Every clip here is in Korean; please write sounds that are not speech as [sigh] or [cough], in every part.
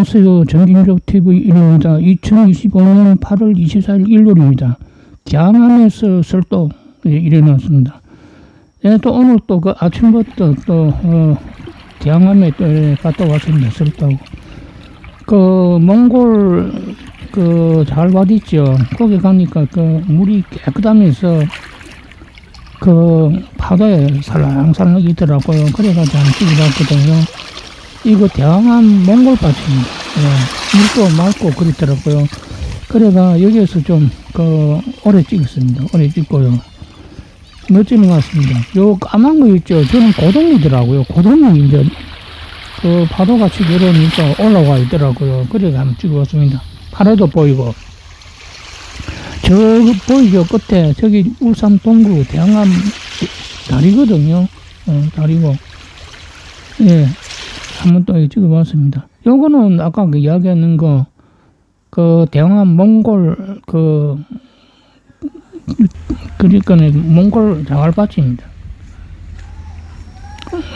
안녕하세요. 정gin족 TV 1호입니다. 2025년 8월 24일 일요일입니다. 경암에서 설도 예, 일어났습니다. 예, 또 오늘 또 그 아침부터 또, 어, 경암에 또 이렇게 갔다 왔습니다. 설도. 그, 몽골, 그, 잘밭 있죠. 거기 가니까 그 물이 깨끗하면서 그 파도에 살랑살랑 있더라고요. 그래가지고 한 찍어봤거든요. 이거 대왕암 몽골밭입니다. 예, 물도 맑고 그렇더라고요. 그래가 여기에서 좀, 그, 오래 찍었습니다. 오래 찍고요. 멋지는 것 같습니다. 요 까만 거 있죠? 저는 고동이더라고요. 고동이 이제, 그 파도같이 내려오니까 올라와 있더라고요. 그래가 한번 찍어봤습니다. 파도도 보이고. 저, 보이죠? 끝에, 저기 울산 동구 대왕암 다리거든요. 어, 다리고. 예. 한번 또 찍어봤습니다. 요거는 아까 그 이야기하는 거, 그 대왕암 몽골 그 그러니까는 몽골 자갈밭입니다.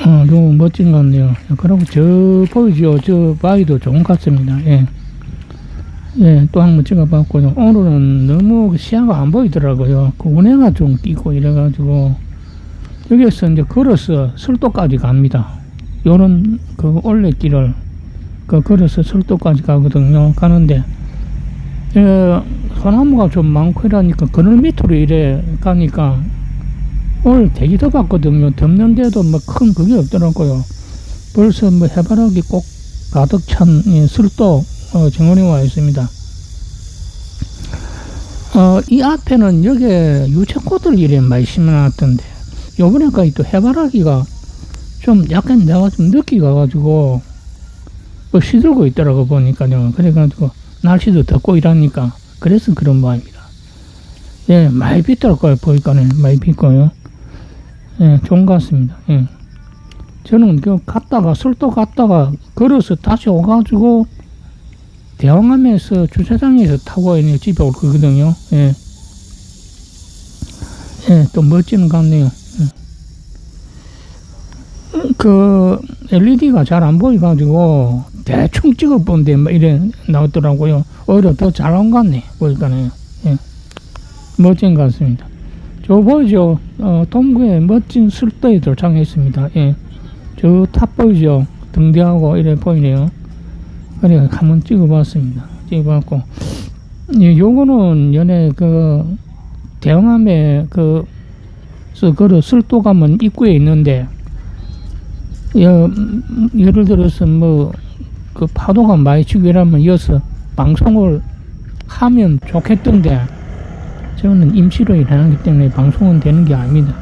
어, 좀 멋진 것 같네요. 그리고 저 보이죠? 저 바위도 좋은 것 같습니다. 예. 예, 또 한번 찍어봤고요. 오늘은 너무 시야가 안 보이더라고요. 그 운해가 좀 끼고 이래가지고 여기서 이제 걸어서 설도까지 갑니다. 요런 그 올레길을 그 걸어서 설도까지 가거든요. 가는데 예, 소나무가 좀 많고 이러니까 그늘 밑으로 이래 가니까 오늘 되게 덥았거든요. 덥는데도 뭐 큰 그게 없더라고요. 벌써 뭐 해바라기 꼭 가득 찬 예, 설도 어, 정원에 와 있습니다. 어, 이 앞에는 여기 유채꽃을 이래 많이 심어놨던데 요번에까지 또 해바라기가 좀 약간 내가 좀 늦게 가가지고 뭐 시들고 있더라고 보니까요. 그래가지고 날씨도 덥고 이러니까 그래서 그런 모양입니다. 예, 많이 비더라고요. 보니까는 많이 비고요. 예, 좋은 것 같습니다. 예. 저는 그 갔다가 설도 갔다가 걸어서 다시 오가지고 대왕암에서 주차장에서 타고 있는 집에 올 거거든요. 예. 예, 또 멋지는 것 같네요. 그 LED가 잘 안 보여가지고 대충 찍어본데 막 이래 나왔더라고요. 오히려 더 잘 나온 것 같네 보니까는 예. 멋진 것 같습니다. 저 보이죠? 어, 동구에 멋진 술도에 도착했습니다. 예. 저 탑 보이죠? 등대하고 이래 보이네요. 그래 한번 찍어봤습니다. 찍어봤고 예, 요거는 연애 그 대왕암에 그 그런 술도 가면 입구에 있는데 여, 예를 들어서 뭐 그 파도가 많이 치고 이러면 이어서 방송을 하면 좋겠던데 저는 임시로 일하기 때문에 방송은 되는 게 아닙니다.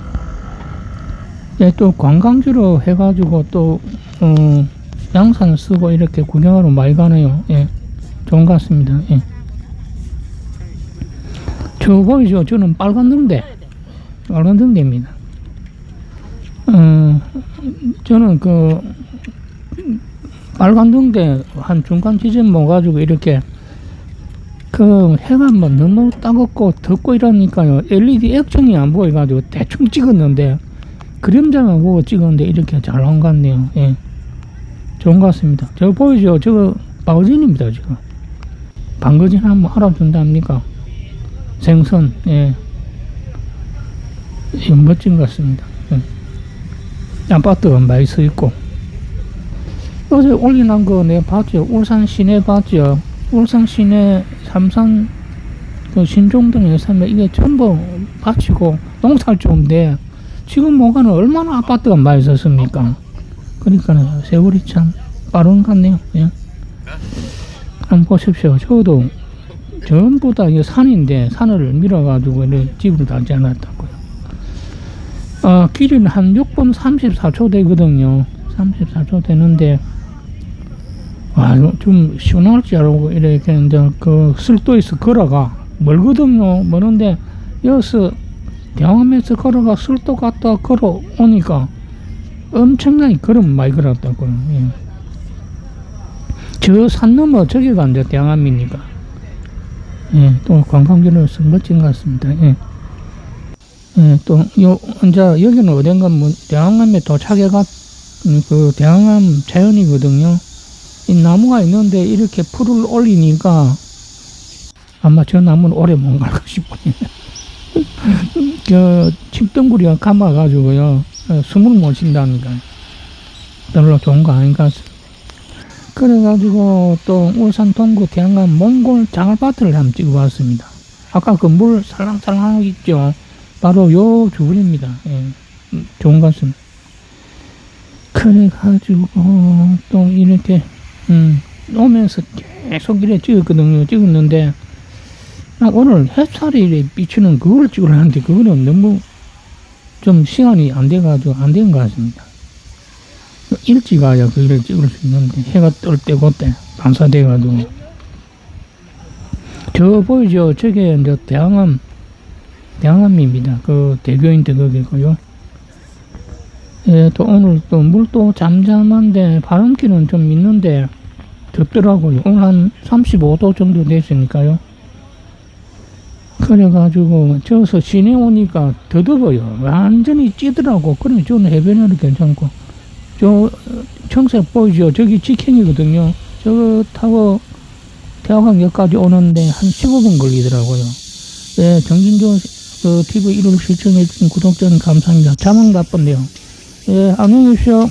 예, 또 관광지로 해가지고 또 어, 양산 쓰고 이렇게 구경하러 많이 가네요. 예, 좋은 것 같습니다. 예. 저 보이죠? 저는 빨간 등대, 빨간 등대입니다. 어, 저는 그 빨간 등대 한 중간 지점 모가지고 이렇게 그 해가 뭐 너무 따갑고 덥고 이러니까요 LED 액정이 안 보여가지고 대충 찍었는데 그림자만 보고 찍었는데 이렇게 잘 나온 것 같네요. 예. 좋은 것 같습니다. 저 보이죠? 저거 바우진입니다 지금. 방거진 한번 알아준답니까? 생선, 예. 이거 멋진 것 같습니다. 예. 아파트가 많이 서 있고. 어제 올려놓은 거 내가 봤죠. 울산 시내 봤죠. 울산 시내 삼산 그 신종동에 살면 이게 전부 밭이고 농사를 좋은데 지금 뭐가는 얼마나 아파트가 많이 섰습니까? 그러니까 세월이 참 빠른 것 같네요. 예. 한번 보십시오. 저도 전부 다 산인데 산을 밀어가지고 집을 달지 않았다고요. 어, 길이는 한 6분 34초 되거든요. 34초 되는데 아, 좀 시원할지 알고 이렇게 이제 그 술도에서 걸어가 멀거든요. 멀는데 여기서 대왕암에서 걸어가 술도 갔다 걸어오니까 엄청나게 걸음 많이 걸었다고요. 예. 저산 넘어 저기가 이제 대왕암이니까. 예, 또 관광지로서 멋진 것 같습니다. 예. 예, 또, 요, 이제 여기는 어딘가 뭐 대왕암에 도착해가, 음, 그 대왕암 자연이거든요. 이 나무가 있는데 이렇게 풀을 올리니까 아마 저 나무는 오래 못 갈까 싶어요. [laughs] 저 칡덩구리가 감아가지고요 어, 숨을 못 쉰다니까 별로 좋은 거 아닌가 싶- 그래가지고 또 울산 동구 태안강 몽골 장알바트를 한번 찍어 봤습니다. 아까 그 물 살랑살랑 있죠. 바로 요 주변입니다. 예, 음, 좋은 것 같습니다. 그래가지고 또 이렇게 음, 오면서 계속 이래 찍었거든요. 찍었는데 나 오늘 햇살이 비추는 그걸 찍으려는데 그거는 너무 좀 시간이 안 돼가지고 안 된 것 같습니다. 일찍 가야 그걸 찍을 수 있는데 해가 뜰 때 그때 반사돼가지고 저 보이죠? 저게 이제 대항암 대항암입니다. 그 대교인데 거기고요. 예, 또 오늘 또 물도 잠잠한데 바람기는 좀 있는데 덥더라고요. 오늘 한 35도 정도 됐으니까요. 그래가지고 저서 시내 오니까 더 더워요. 완전히 찌더라고. 그러면 저는 해변에도 괜찮고. 저 어, 청색 보이죠? 저기 직행이거든요. 저거 타고 태화강역까지 오는데 한 15분 걸리더라고요. 예, 정진조 그 TV 1을 시청해주신 구독자님 감사합니다. 자막 나쁜데요. 예, 안녕히 계십시오.